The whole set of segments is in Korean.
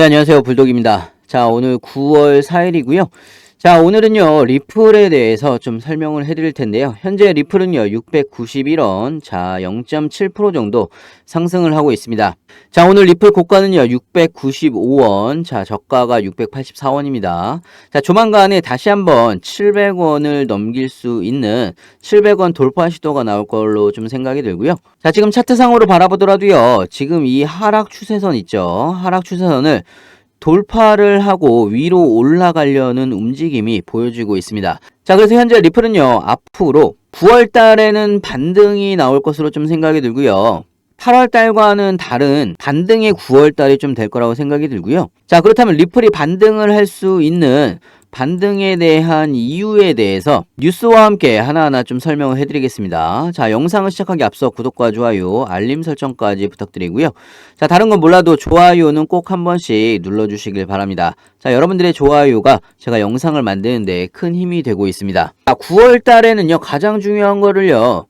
네, 안녕하세요. 불독입니다. 자, 오늘 9월 4일이고요. 자, 오늘은요, 리플에 대해서 좀 설명을 해드릴 텐데요. 현재 리플은요, 691원, 자, 0.7% 정도 상승을 하고 있습니다. 자, 오늘 리플 고가는요, 695원, 자, 저가가 684원입니다. 자, 조만간에 다시 한번 700원을 넘길 수 있는 700원 돌파 시도가 나올 걸로 좀 생각이 들고요. 자, 지금 차트상으로 바라보더라도요, 지금 이 하락 추세선 있죠? 하락 추세선을 돌파를 하고 위로 올라가려는 움직임이 보여지고 있습니다. 자, 그래서 현재 리플은요, 앞으로 9월 달에는 반등이 나올 것으로 좀 생각이 들고요. 8월 달과는 다른 반등의 9월 달이 좀 될 거라고 생각이 들고요. 자, 그렇다면 리플이 반등을 할 수 있는 반등에 대한 이유에 대해서 뉴스와 함께 하나하나 좀 설명을 해드리겠습니다. 자, 영상을 시작하기 앞서 구독과 좋아요, 알림 설정까지 부탁드리고요. 자, 다른 건 몰라도 좋아요는 꼭 한 번씩 눌러주시길 바랍니다. 자, 여러분들의 좋아요가 제가 영상을 만드는데 큰 힘이 되고 있습니다. 자, 9월 달에는요, 가장 중요한 거를요,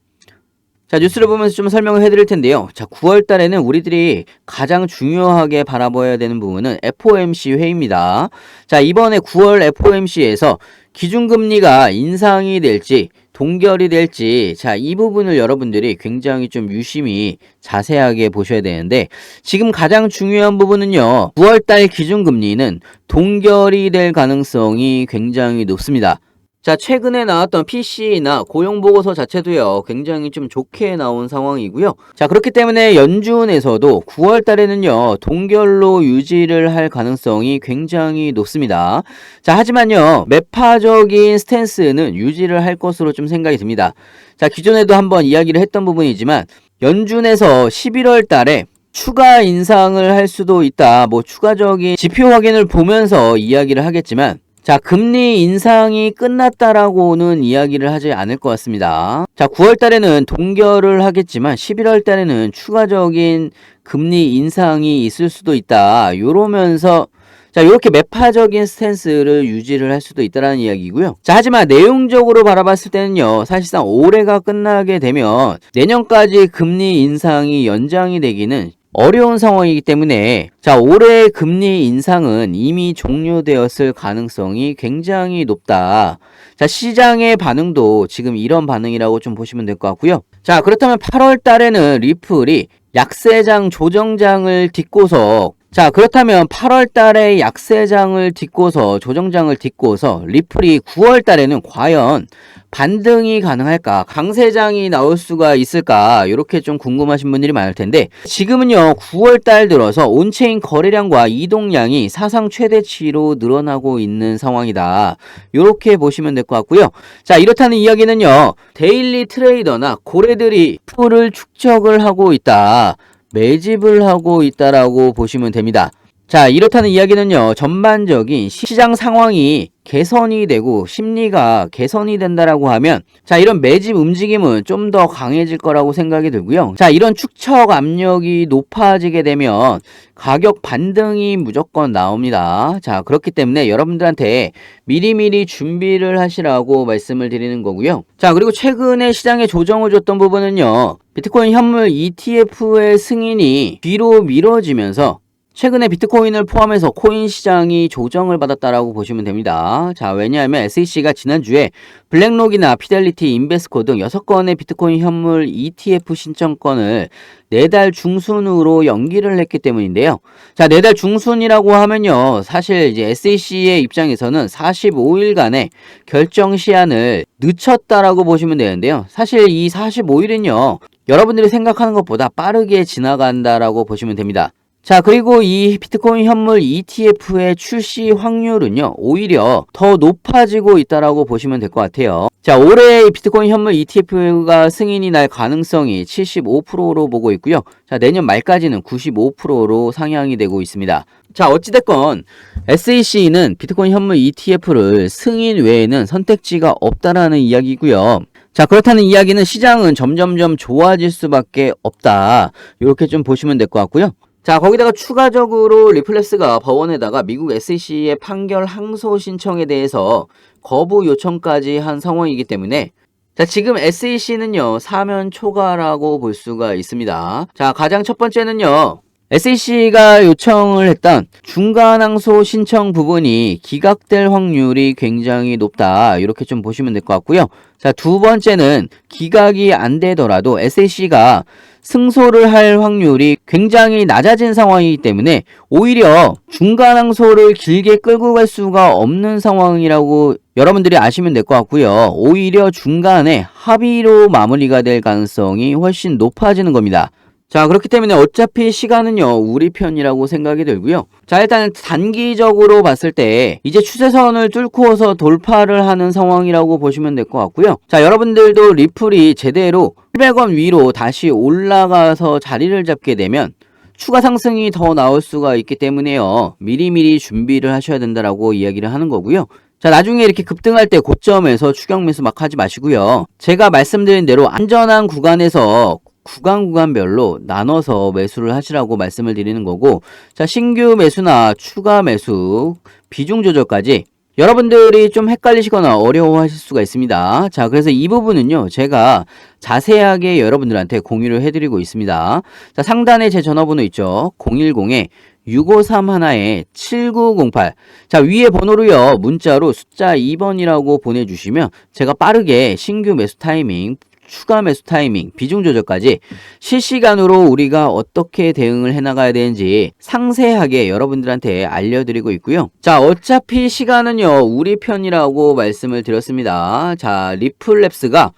자, 뉴스를 보면서 좀 설명을 해드릴 텐데요. 자, 9월 달에는 우리들이 가장 중요하게 바라봐야 되는 부분은 FOMC 회의입니다. 자, 이번에 9월 FOMC에서 기준금리가 인상이 될지, 동결이 될지, 자, 이 부분을 여러분들이 굉장히 좀 유심히 자세하게 보셔야 되는데, 지금 가장 중요한 부분은요, 9월달 기준금리는 동결이 될 가능성이 굉장히 높습니다. 자, 최근에 나왔던 PC나 고용보고서 자체도요, 굉장히 좀 좋게 나온 상황이고요. 자, 그렇기 때문에 연준에서도 9월 달에는요, 동결로 유지를 할 가능성이 굉장히 높습니다. 자, 하지만요, 매파적인 스탠스는 유지를 할 것으로 좀 생각이 듭니다. 자, 기존에도 한번 이야기를 했던 부분이지만, 연준에서 11월 달에 추가 인상을 할 수도 있다. 뭐 추가적인 지표 확인을 보면서 이야기를 하겠지만 자, 금리 인상이 끝났다라고는 이야기를 하지 않을 것 같습니다. 자, 9월 달에는 동결을 하겠지만 11월 달에는 추가적인 금리 인상이 있을 수도 있다. 요러면서 자, 이렇게 매파적인 스탠스를 유지를 할 수도 있다라는 이야기고요. 자, 하지만 내용적으로 바라봤을 때는요. 사실상 올해가 끝나게 되면 내년까지 금리 인상이 연장이 되기는 어려운 상황이기 때문에 자 올해 금리 인상은 이미 종료되었을 가능성이 굉장히 높다. 자 시장의 반응도 지금 이런 반응이라고 좀 보시면 될 것 같고요. 자 그렇다면 8월 달에는 리플이 약세장 조정장을 딛고서 자 그렇다면 8월 달에 약세장을 딛고서 조정장을 딛고서 리플이 9월 달에는 과연 반등이 가능할까? 강세장이 나올 수가 있을까? 이렇게 좀 궁금하신 분들이 많을 텐데 지금은요 9월 달 들어서 온체인 거래량과 이동량이 사상 최대치로 늘어나고 있는 상황이다. 이렇게 보시면 될 것 같고요. 자 이렇다는 이야기는요 데일리 트레이더나 고래들이 풀을 축적을 하고 있다. 매집을 하고 있다라고 보시면 됩니다. 자, 이렇다는 이야기는요, 전반적인 시장 상황이 개선이 되고 심리가 개선이 된다라고 하면 자, 이런 매집 움직임은 좀 더 강해질 거라고 생각이 들고요. 자, 이런 축척 압력이 높아지게 되면 가격 반등이 무조건 나옵니다. 자, 그렇기 때문에 여러분들한테 미리미리 준비를 하시라고 말씀을 드리는 거고요. 자, 그리고 최근에 시장에 조정을 줬던 부분은요, 비트코인 현물 ETF의 승인이 뒤로 미뤄지면서 최근에 비트코인을 포함해서 코인 시장이 조정을 받았다라고 보시면 됩니다. 자, 왜냐하면 SEC가 지난주에 블랙록이나 피델리티, 인베스코 등 6건의 비트코인 현물 ETF 신청권을 내달 중순으로 연기를 했기 때문인데요. 자, 내달 중순이라고 하면요. 사실 이제 SEC의 입장에서는 45일간의 결정 시한을 늦췄다라고 보시면 되는데요. 사실 이 45일은요. 여러분들이 생각하는 것보다 빠르게 지나간다라고 보시면 됩니다. 자, 그리고 이 비트코인 현물 ETF의 출시 확률은요, 오히려 더 높아지고 있다라고 보시면 될 것 같아요. 자, 올해 비트코인 현물 ETF가 승인이 날 가능성이 75%로 보고 있고요. 자, 내년 말까지는 95%로 상향이 되고 있습니다. 자, 어찌됐건 SEC는 비트코인 현물 ETF를 승인 외에는 선택지가 없다라는 이야기고요. 자, 그렇다는 이야기는 시장은 점점점 좋아질 수밖에 없다. 이렇게 좀 보시면 될 것 같고요. 자, 거기다가 추가적으로 리플렉스가 법원에다가 미국 SEC의 판결 항소 신청에 대해서 거부 요청까지 한 상황이기 때문에 자, 지금 SEC는요, 사면 초과라고 볼 수가 있습니다. 자, 가장 첫 번째는요, SEC가 요청을 했던 중간항소 신청 부분이 기각될 확률이 굉장히 높다. 이렇게 좀 보시면 될 것 같고요. 자, 두 번째는 기각이 안 되더라도 SEC가 승소를 할 확률이 굉장히 낮아진 상황이기 때문에 오히려 중간 항소를 길게 끌고 갈 수가 없는 상황이라고 여러분들이 아시면 될 것 같고요. 오히려 중간에 합의로 마무리가 될 가능성이 훨씬 높아지는 겁니다. 자, 그렇기 때문에 어차피 시간은요, 우리 편이라고 생각이 들고요. 자, 일단 단기적으로 봤을 때, 이제 추세선을 뚫고서 돌파를 하는 상황이라고 보시면 될 것 같고요. 자, 여러분들도 리플이 제대로 700원 위로 다시 올라가서 자리를 잡게 되면, 추가 상승이 더 나올 수가 있기 때문에요. 미리미리 준비를 하셔야 된다라고 이야기를 하는 거고요. 자, 나중에 이렇게 급등할 때 고점에서 추격 매수 막 하지 마시고요. 제가 말씀드린 대로 안전한 구간에서 구간 구간별로 나눠서 매수를 하시라고 말씀을 드리는 거고 자 신규 매수나 추가 매수 비중 조절까지 여러분들이 좀 헷갈리시거나 어려워하실 수가 있습니다. 자, 그래서 이 부분은요, 제가 자세하게 여러분들한테 공유를 해드리고 있습니다. 자, 상단에 제 전화번호 있죠. 010에 653 하나에 7908. 자, 위에 번호로요, 문자로 숫자 2번이라고 보내주시면 제가 빠르게 신규 매수 타이밍, 추가 매수 타이밍, 비중 조절까지 실시간으로 우리가 어떻게 대응을 해나가야 되는지 상세하게 여러분들한테 알려드리고 있고요. 자, 어차피 시간은요, 우리 편이라고 말씀을 드렸습니다. 자, 리플랩스가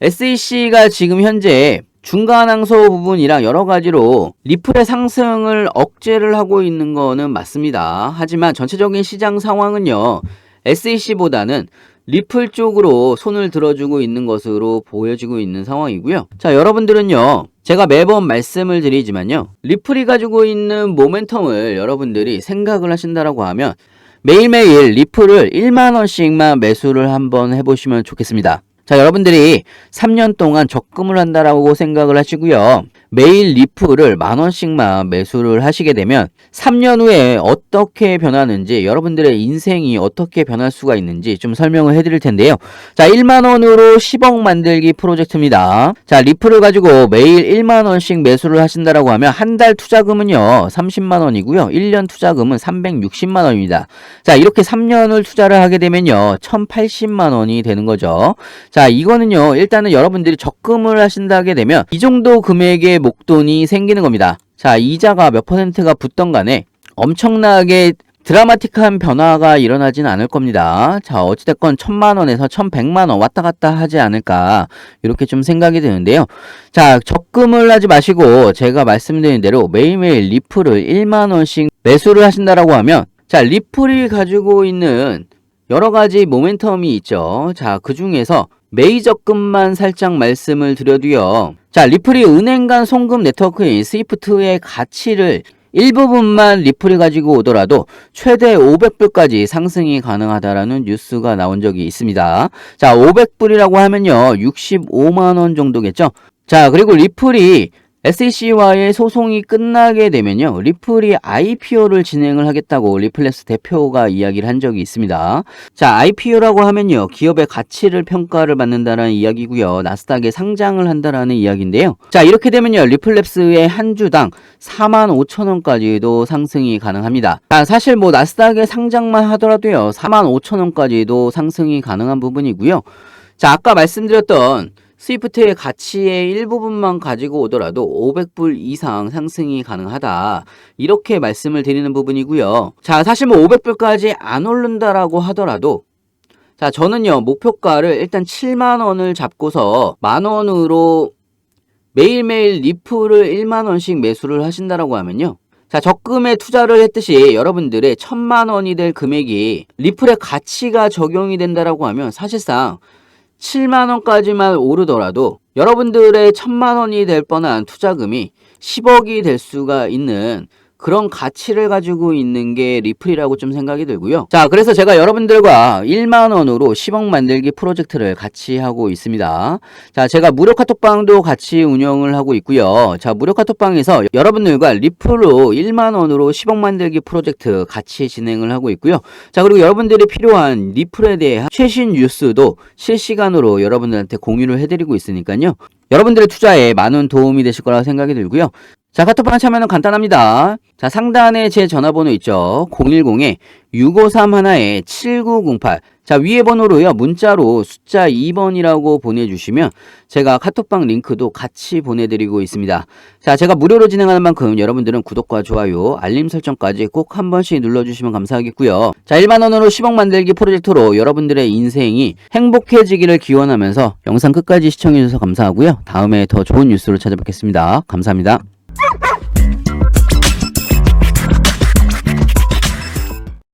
SEC가 지금 현재 중간 항소 부분이랑 여러 가지로 리플의 상승을 억제를 하고 있는 거는 맞습니다. 하지만 전체적인 시장 상황은요, SEC보다는 리플 쪽으로 손을 들어주고 있는 것으로 보여지고 있는 상황이고요. 자, 여러분들은요. 제가 매번 말씀을 드리지만요. 리플이 가지고 있는 모멘텀을 여러분들이 생각을 하신다라고 하면 매일매일 리플을 1만원씩만 매수를 한번 해보시면 좋겠습니다. 자, 여러분들이 3년 동안 적금을 한다라고 생각을 하시고요. 매일 리플을 만 원씩만 매수를 하시게 되면 3년 후에 어떻게 변하는지 여러분들의 인생이 어떻게 변할 수가 있는지 좀 설명을 해드릴 텐데요. 자, 1만 원으로 10억 만들기 프로젝트입니다. 자, 리플을 가지고 매일 1만 원씩 매수를 하신다라고 하면 한 달 투자금은요 30만 원이고요. 1년 투자금은 360만 원입니다. 자, 이렇게 3년을 투자를 하게 되면요 1,080만 원이 되는 거죠. 자, 이거는요 일단은 여러분들이 적금을 하신다게 되면 이 정도 금액의 목돈이 생기는 겁니다. 자, 이자가 몇 퍼센트가 붙던 간에 엄청나게 드라마틱한 변화가 일어나진 않을 겁니다. 자, 어찌됐건 천만 원에서 천백만 원 왔다 갔다 하지 않을까 이렇게 좀 생각이 드는데요. 자, 적금을 하지 마시고 제가 말씀드린 대로 매일매일 리플을 1만 원씩 매수를 하신다라고 하면 자, 리플이 가지고 있는 여러 가지 모멘텀이 있죠. 자, 그 중에서 메이저금만 살짝 말씀을 드려도요. 자, 리플이 은행 간 송금 네트워크인 스위프트의 가치를 일부분만 리플이 가지고 오더라도 최대 500불까지 상승이 가능하다라는 뉴스가 나온 적이 있습니다. 자, 500불이라고 하면요. 65만원 정도겠죠? 자, 그리고 리플이 SEC와의 소송이 끝나게 되면요. 리플이 IPO를 진행을 하겠다고 리플렉스 대표가 이야기를 한 적이 있습니다. 자, IPO라고 하면요. 기업의 가치를 평가를 받는다는 이야기고요. 나스닥에 상장을 한다라는 이야기인데요. 자, 이렇게 되면요. 리플랩스의 한 주당 4만 5천 원까지도 상승이 가능합니다. 자, 사실 뭐 나스닥에 상장만 하더라도요. 4만 5천 원까지도 상승이 가능한 부분이고요. 자, 아까 말씀드렸던 스위프트의 가치의 일부분만 가지고 오더라도 500불 이상 상승이 가능하다. 이렇게 말씀을 드리는 부분이고요. 자, 사실 뭐 500불까지 안 오른다라고 하더라도 자, 저는요, 목표가를 일단 7만 원을 잡고서 만 원으로 매일매일 리플을 1만 원씩 매수를 하신다라고 하면요. 자, 적금에 투자를 했듯이 여러분들의 천만 원이 될 금액이 리플의 가치가 적용이 된다라고 하면 사실상 7만 원까지만 오르더라도 여러분들의 천만 원이 될 뻔한 투자금이 10억이 될 수가 있는 그런 가치를 가지고 있는 게 리플이라고 좀 생각이 들고요. 자, 그래서 제가 여러분들과 1만 원으로 10억 만들기 프로젝트를 같이 하고 있습니다. 자, 제가 무료 카톡방도 같이 운영을 하고 있고요. 자, 무료 카톡방에서 여러분들과 리플로 1만 원으로 10억 만들기 프로젝트 같이 진행을 하고 있고요. 자, 그리고 여러분들이 필요한 리플에 대한 최신 뉴스도 실시간으로 여러분들한테 공유를 해드리고 있으니까요. 여러분들의 투자에 많은 도움이 되실 거라고 생각이 들고요. 자, 카톡방 참여는 간단합니다. 자, 상단에 제 전화번호 있죠. 010-6531-7908. 자, 위에 번호로요. 문자로 숫자 2번이라고 보내주시면 제가 카톡방 링크도 같이 보내드리고 있습니다. 자, 제가 무료로 진행하는 만큼 여러분들은 구독과 좋아요, 알림 설정까지 꼭 한 번씩 눌러주시면 감사하겠고요. 자, 일반 언어로 10억 만들기 프로젝트로 여러분들의 인생이 행복해지기를 기원하면서 영상 끝까지 시청해주셔서 감사하고요. 다음에 더 좋은 뉴스로 찾아뵙겠습니다. 감사합니다.